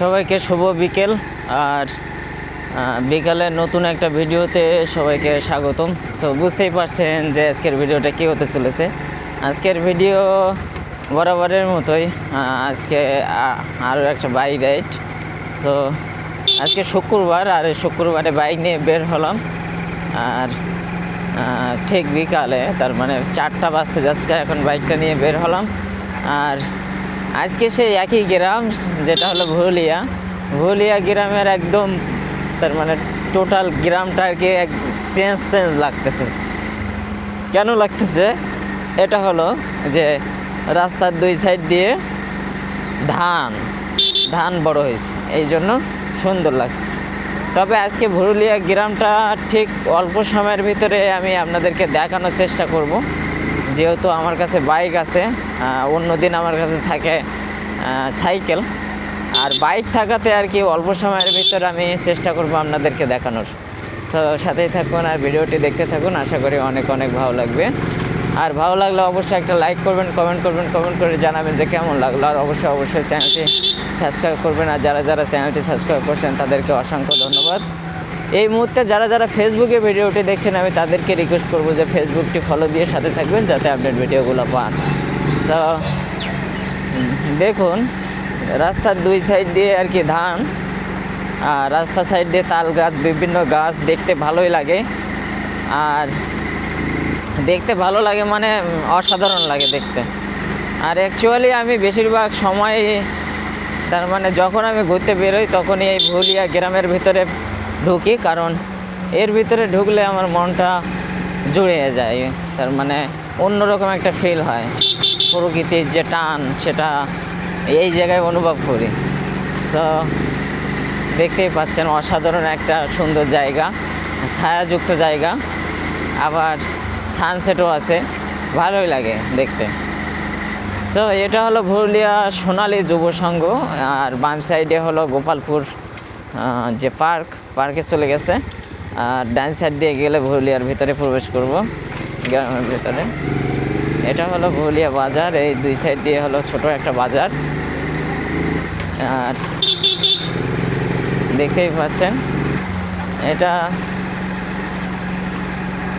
সবাইকে শুভ বিকেল আর বিকালে নতুন একটা ভিডিওতে সবাইকে স্বাগতম। সো বুঝতেই পারছেন যে আজকের ভিডিওটা কী হতে চলেছে। আজকের ভিডিও বরাবরের মতোই আজকে আরও একটা বাইক রাইড সো আজকে শুক্রবার আর শুক্রবারে বাইক নিয়ে বের হলাম। আর ঠিক বিকালে, তার মানে চারটা বাজতে যাচ্ছে, এখন বাইকটা নিয়ে বের হলাম। আর আজকে সেই একই গ্রাম, যেটা হলো ভুলিয়া। ভুলিয়া গ্রামের একদম তার মানে টোটাল গ্রামটা আর কি এক চেঞ্জ চেঞ্জ লাগতেছে। কেন লাগতেছে? এটা হলো যে রাস্তার দুই সাইড দিয়ে ধান ধান বড় হয়েছে। এই জন্য সুন্দর লাগছে। তবে আজকে ভুরুলিয়া গ্রামটা ঠিক অল্প সময়ের ভিতরে আমি আপনাদেরকে দেখানোর চেষ্টা করব। যেহেতু আমার কাছে বাইক আছে অন্য দিন আমার কাছে থাকে সাইকেল। আর বাইক থাকাতে আর কি অল্প সময়ের ভিতরে আমি চেষ্টা করব আপনাদেরকে দেখানোর। তো সাথেই থাকুন আর ভিডিওটি দেখতে থাকুন, আশা করি অনেক অনেক ভালো লাগবে। আর ভালো লাগলে অবশ্যই একটা লাইক করবেন, কমেন্ট করবেন, কমেন্ট করে জানাবেন যে কেমন লাগল। আর অবশ্যই অবশ্যই চ্যানেলটি সাবস্ক্রাইব করবেন। আর যারা যারা চ্যানেলটি সাবস্ক্রাইব করছেন, তাদেরকে অসংখ্য ধন্যবাদ। এই মুহূর্তে যারা যারা ফেসবুকে ভিডিওটি দেখছেন, আমি তাদেরকে রিকোয়েস্ট করব যে ফেসবুকটি ফলো দিয়ে সাথে থাকবেন, যাতে আপডেট ভিডিওগুলো পান। তো দেখুন, রাস্তার দুই সাইড দিয়ে আর কি ধান, আর রাস্তা সাইড দিয়ে তাল গাছ, বিভিন্ন গাছ, দেখতে ভালোই লাগে। আর দেখতে ভালো লাগে মানে অসাধারণ লাগে দেখতে। আর অ্যাকচুয়ালি আমি বেশিরভাগ সময়, তার মানে যখন আমি ঘুরতে বেরোই, তখনই এই ভুলিয়া গ্রামের ভিতরে ঢুকি, কারণ এর ভিতরে ঢুকলে আমার মনটা জুড়িয়ে যায়। তার মানে অন্যরকম একটা ফিল হয়। প্রকৃতির যে টান, সেটা এই জায়গায় অনুভব করি। তো দেখতেই পাচ্ছেন, অসাধারণ একটা সুন্দর জায়গা, ছায়াযুক্ত জায়গা। আবার সানসেটও আছে। ভালোই লাগে দেখতে। তো এটা হলো ভুরুলিয়া সোনালী যুব সংঘ আর বাম সাইডে হলো গোপালপুর যে পার্ক, পার্কে চলে গেছে। আর ডান সাইড দিয়ে গেলে ভুলিয়ার ভিতরে প্রবেশ করব। গ্রামের ভিতরে। এটা হলো ভুলিয়া বাজার, এই দুই সাইড দিয়ে হলো ছোট একটা বাজার। আর দেখতেই পাচ্ছেন, এটা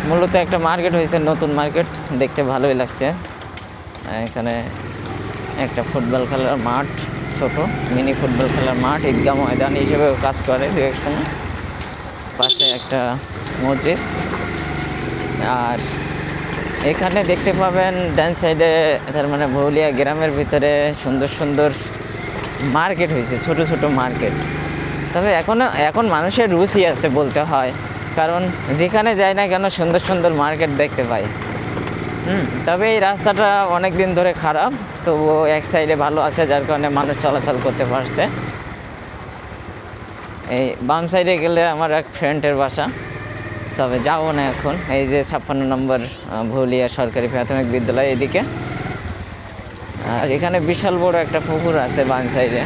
মূলত একটা মার্কেট হয়েছে, নতুন মার্কেট। দেখতে ভালোই লাগছে। এখানে একটা ফুটবল খেলার মাঠ। ছোট, মিনি ফুটবল খেলার মাঠ, ঈদগাহ ময়দান হিসেবেও কাজ করে দু এক সময়। পাশে একটা মসজিদ। আর এখানে দেখতে পাবেন ডান সাইডে, তার মানে ভৌলিয়া গ্রামের ভিতরে সুন্দর সুন্দর মার্কেট হয়েছে, ছোট ছোট মার্কেট। তবে এখনও এখন মানুষের রুচি আছে বলতে হয়, কারণ যেখানে যাই না কেন সুন্দর সুন্দর মার্কেট দেখতে পাই। হুম। তবে এই রাস্তাটা অনেক দিন ধরে খারাপ, তবুও এক সাইডে ভালো আছে, যার কারণে মানুষ চলাচল করতে পারছে। এই বাম সাইডে গেলে আমার এক ফ্রেন্ডের বাসা, তবে যাব না এখন। এই যে ছাপ্পান্ন নম্বর ভুলিয়া সরকারি প্রাথমিক বিদ্যালয় এদিকে। আর এখানে বিশাল বড় একটা পুকুর আছে বাম সাইডে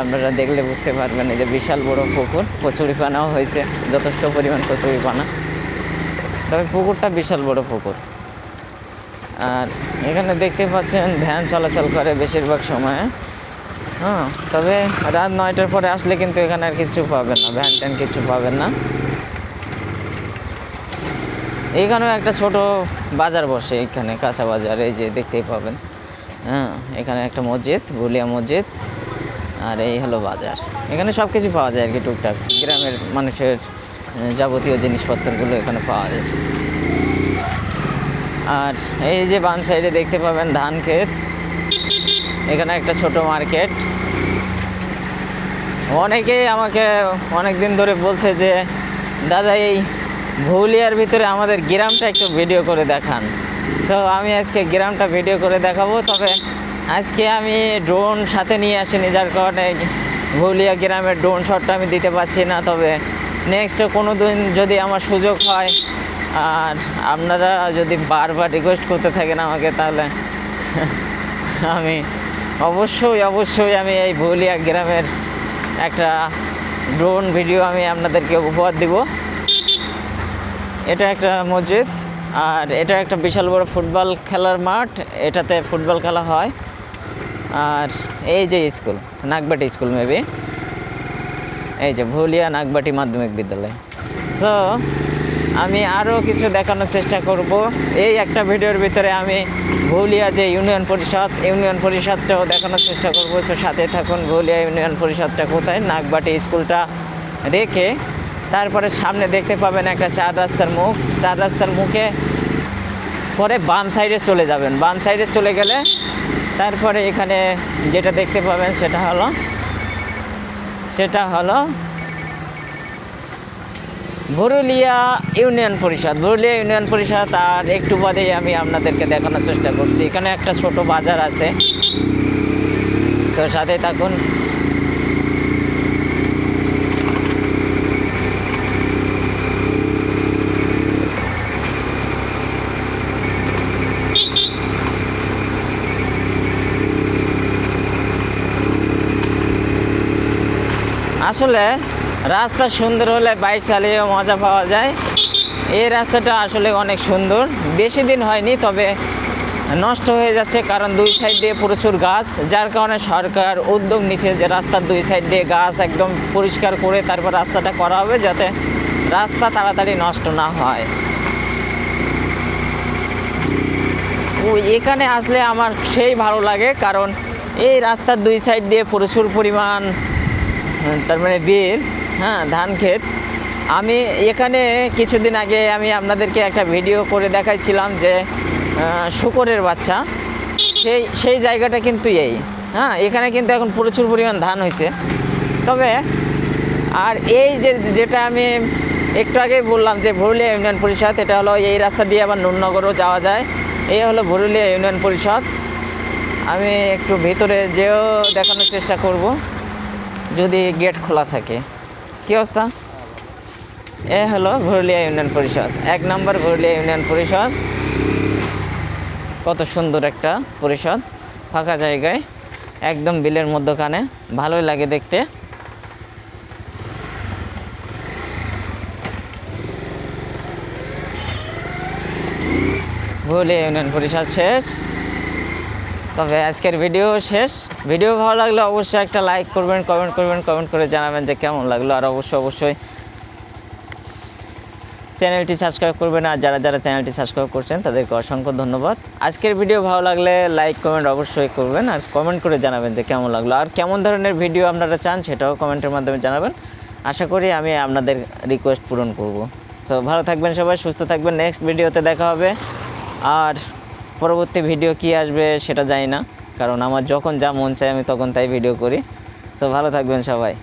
আপনারা দেখলে বুঝতে পারবেন, এই যে বিশাল বড় পুকুর। কচুরি পানাও হয়েছে, যথেষ্ট পরিমাণ কচুরি পানা তবে পুকুরটা বিশাল বড় পুকুর। আর এখানে দেখতে পাচ্ছেন ভ্যান চলাচল করে বেশিরভাগ সময়ে। হ্যাঁ তবে রাত নয়টার পরে আসলে কিন্তু এখানে আর কিছু পাবেন না, ভ্যান ট্যান কিছু পাবেন না। এখানেও একটা ছোট বাজার বসে, এখানে কাঁচা বাজার, এই যে দেখতেই পাবেন। হ্যাঁ এখানে একটা মসজিদ ভুলিয়া মসজিদ, আর এই হলো বাজার। এখানে সব কিছু পাওয়া যায় আর কি, টুকটাক। গ্রামের মানুষের যাবতীয় জিনিসপত্রগুলো এখানে পাওয়া যায়। আর এই যে বাম সাইডে দেখতে পাবেন ধান ক্ষেত। এখানে একটা ছোট মার্কেট। অনেকেই আমাকে অনেক দিন ধরে বলছে যে, দাদা, এই ভুলিয়ার ভিতরে আমাদের গ্রামটা একটু ভিডিও করে দেখান। তো আমি আজকে গ্রামটা ভিডিও করে দেখাবো। তবে আজকে আমি ড্রোন সাথে নিয়ে আসিনি, যার কারণে ভুলিয়া গ্রামের ড্রোন শটটা আমি দিতে পারছি না। তবে নেক্সট কোনো দিন যদি আমার সুযোগ হয় আর আপনারা যদি বারবার রিকোয়েস্ট করতে থাকেন আমাকে, তাহলে আমি অবশ্যই অবশ্যই আমি এই ভুলিয়া গ্রামের একটা ড্রোন ভিডিও আমি আপনাদেরকে উপহার দিব। এটা একটা মসজিদ আর এটা একটা বিশাল বড় ফুটবল খেলার মাঠ, এটাতে ফুটবল খেলা হয়। আর এই যে স্কুল, নাগবাটি স্কুল মেবি এই যে ভুলিয়া নাগবাটি মাধ্যমিক বিদ্যালয়। সো আমি আরও কিছু দেখানোর চেষ্টা করব। এই একটা ভিডিওর ভিতরে আমি ভুলিয়া যে ইউনিয়ন পরিষদ, ইউনিয়ন পরিষদটাও দেখানোর চেষ্টা করব। সো সাথে থাকুন, ভুলিয়া ইউনিয়ন পরিষদটা কোথায়? নাগবাটি স্কুলটা রেখে তারপরে সামনে দেখতে পাবেন একটা চার রাস্তার মুখ। চার রাস্তার মুখে পরে বাম সাইডে চলে যাবেন। বাম সাইডে চলে গেলে তারপরে এখানে যেটা দেখতে পাবেন সেটা হলো সেটা হলো ভরুলিয়া ইউনিয়ন পরিষদ। ভরুলিয়া ইউনিয়ন পরিষদ আর একটু বাদেই আমি আপনাদেরকে দেখানোর চেষ্টা করছি। এখানে একটা ছোট বাজার আছে। তো সাথে থাকুন। আসলে রাস্তা সুন্দর হলে বাইক চালিয়ে মজা পাওয়া যায়। এই রাস্তাটা আসলে অনেক সুন্দর। বেশি দিন হয়নি, তবে নষ্ট হয়ে যাচ্ছে কারণ দুই সাইড দিয়ে প্রচুর গাছ, যার কারণে সরকার উদ্যোগ নিচ্ছে যে রাস্তার দুই সাইড দিয়ে গাছ একদম পরিষ্কার করে তারপর রাস্তাটা করা হবে যাতে রাস্তা তাড়াতাড়ি নষ্ট না হয়। ও, এখানে আসলে আমার সেই ভালো লাগে কারণ এই রাস্তার দুই সাইড দিয়ে প্রচুর পরিমাণ, তার মানে বীর হ্যাঁ ধান ক্ষেত। আমি এখানে কিছুদিন আগে আমি আপনাদেরকে একটা ভিডিও করে দেখাইছিলাম যে শুকরের বাচ্চা। সেই সেই জায়গাটা কিন্তু এই। হ্যাঁ এখানে কিন্তু এখন প্রচুর পরিমাণ ধান হয়েছে তবে, আর এই যে, যেটা আমি একটু আগেই বললাম যে, ভরুলিয়া ইউনিয়ন পরিষদ, এটা হলো এই রাস্তা দিয়ে আবার নুননগরও যাওয়া যায়। এই হলো ভরুলিয়া ইউনিয়ন পরিষদ। আমি একটু ভেতরে যেও দেখানোর চেষ্টা করব, যদি গেট খোলা থাকে। কী অবস্থা? এ হলো ভরুলিয়া ইউনিয়ন পরিষদ। এক নম্বর ভরুলিয়া ইউনিয়ন পরিষদ। কত সুন্দর একটা পরিষদ। ফাঁকা জায়গায়, একদম বিলের মধ্যখানে। ভালোই লাগে দেখতে। ভুলে ইউনিয়ন পরিষদ শেষ। তবে আজকের ভিডিও শেষ। ভিডিও ভালো লাগলে অবশ্যই একটা লাইক করবেন কমেন্ট করবেন কমেন্ট করে জানাবেন যে কেমন লাগল। আর অবশ্যই অবশ্যই চ্যানেলটি সাবস্ক্রাইব করবেন। আর যারা যারা চ্যানেলটি সাবস্ক্রাইব করছেন, তাদেরকে অসংখ্য ধন্যবাদ। আজকের ভিডিও ভালো লাগলে লাইক কমেন্ট অবশ্যই করবেন। আর কমেন্ট করে জানাবেন যে কেমন লাগল। আর কেমন ধরনের ভিডিও আপনারা চান, সেটাও কমেন্টের মাধ্যমে জানাবেন। আশা করি আমি আপনাদের রিকোয়েস্ট পূরণ করব। সো ভালো থাকবেন সবাই, সুস্থ থাকবেন। নেক্সট ভিডিওতে দেখা হবে। আর পরবর্তী ভিডিও কি আসবে সেটা জানি না। কারণ আমার যখন যা মন চায় আমি তখন তাই ভিডিও করি। তো ভালো থাকবেন সবাই।